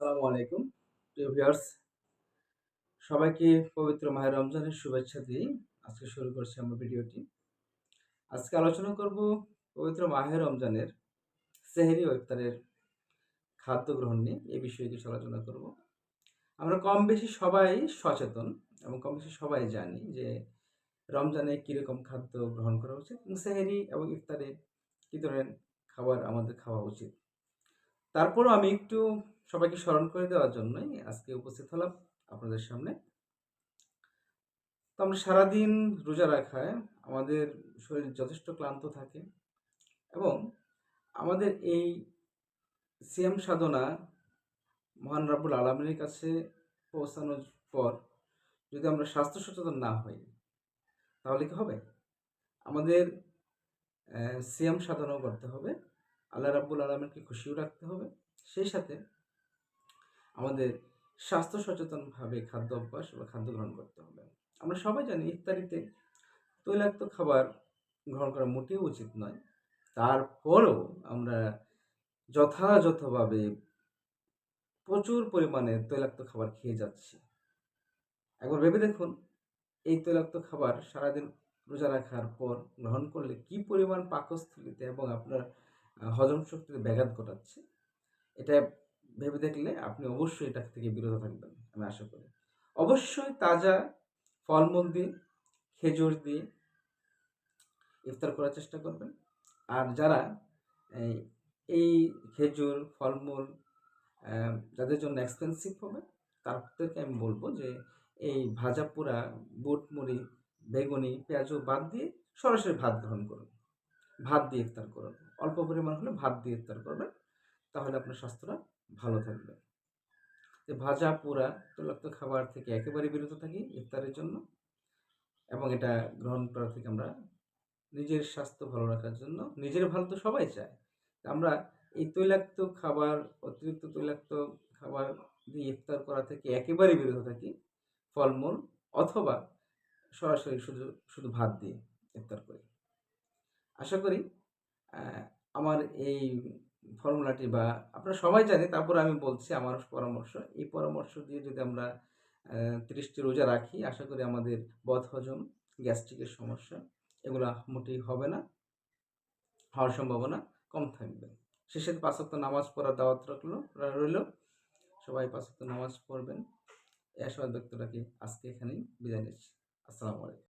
আসসালামু আলাইকুম, প্রিয় ভিউয়ার্স। সবাইকে পবিত্র মাহের রমজানের শুভেচ্ছা দিয়ে আজকে শুরু করছি আমার ভিডিওটি। আজকে আলোচনা করব পবিত্র মাহের রমজানের সেহেরি ইফতারের খাদ্য গ্রহণ নিয়ে, এই বিষয়ে কিছু আলোচনা করব। আমরা কম বেশি সবাই সচেতন এবং কম বেশি সবাই জানি যে রমজানে কীরকম খাদ্য গ্রহণ করা উচিত এবং সেহেরি এবং ইফতারে কী ধরনের খাবার আমাদের খাওয়া উচিত। তারপরও আমি একটু সবাইকে স্মরণ করে দেওয়ার জন্যই আজকে উপস্থিত হলাম আপনাদের সামনে। তো আমরা সারাদিন রোজা রাখায় আমাদের শরীর যথেষ্ট ক্লান্ত থাকে এবং আমাদের এই সিএম সাধনা মহান রাব্বুল আলমিনের কাছে পৌঁছানোর পর যদি আমরা স্বাস্থ্য সচেতন না হই, তাহলে কি হবে? আমাদের সিএম সাধনাও করতে হবে। আল্লাহ রাব্বুল আলমীকে খুশিও রাখতে হবে। সেই সাথে আমাদের স্বাস্থ্য সচেতনভাবে খাদ্য অভ্যাস বা খাদ্য গ্রহণ করতে হবে। আমরা সবাই জানি ইফতারিতে তৈলাক্ত খাবার গ্রহণ করা মোটেও উচিত নয়। তারপরও আমরা যথাযথভাবে প্রচুর পরিমাণে তৈলাক্ত খাবার খেয়ে যাচ্ছি। একবার ভেবে দেখুন, এই তৈলাক্ত খাবার সারাদিন রোজা রাখার পর গ্রহণ করলে কি পরিমাণ পাকস্থলিতে এবং আপনার হজম শক্তিতে ব্যাঘাত ঘটাচ্ছে। এটা ভেবে দেখলে আপনি অবশ্যই এটা থেকে বিরত থাকবেন, আমি আশা করি। অবশ্যই তাজা ফলমূল দিয়ে, খেজুর দিয়ে ইফতার করার চেষ্টা করবেন। আর যারা এই খেজুর, ফলমূল যাদের জন্য এক্সপেন্সিভ হবে, তাদেরকে আমি বলব যে এই ভাজা পোড়া বুট মুড়ি বেগুনি পেঁয়াজও বাদ দিয়ে সরাসরি ভাত গ্রহণ করুন। ভাত দিয়ে ইফতার করুন। অল্প পরিমাণ হলে ভাত দিয়ে ইফতার করবেন, তাহলে আপনার স্বাস্থ্যটা ভালো থাকবে। যে ভাজা, পোড়া তৈলাক্ত খাবার থেকে একেবারে বিরত থাকি ইফতারের জন্য এবং এটা গ্রহণ করা থেকে আমরা নিজের স্বাস্থ্য ভালো রাখার জন্য, নিজের ভালো তো সবাই চায়। আমরা এই তৈলাক্ত খাবার, অতিরিক্ত তৈলাক্ত খাবার দিয়ে ইফতার করা থেকে একেবারে বিরত থাকি, ফলমূল অথবা সরাসরি শুধু শুধু ভাত দিয়ে ইফতার করি। আশা করি আমার এই ফর্মুলাটি বা আপনারা সবাই জানে, তারপর আমি বলছি আমার পরামর্শ। এই পরামর্শ দিয়ে যদি আমরা তিরিশটি রোজা রাখি, আশা করি আমাদের বদ হজম, গ্যাস্ট্রিকের সমস্যা এগুলো মোটেই হবে না, হওয়ার সম্ভাবনা কম থাকবে। শেষে পাঁচত্ব নামাজ পড়ার দাওয়াত রাখল, রইল। সবাই পাঁচত্ব নামাজ পড়বেন। এ আশাবাদ ব্যক্তটাকে আজকে এখানেই বিদায় নিচ্ছি। আসসালামু আলাইকুম।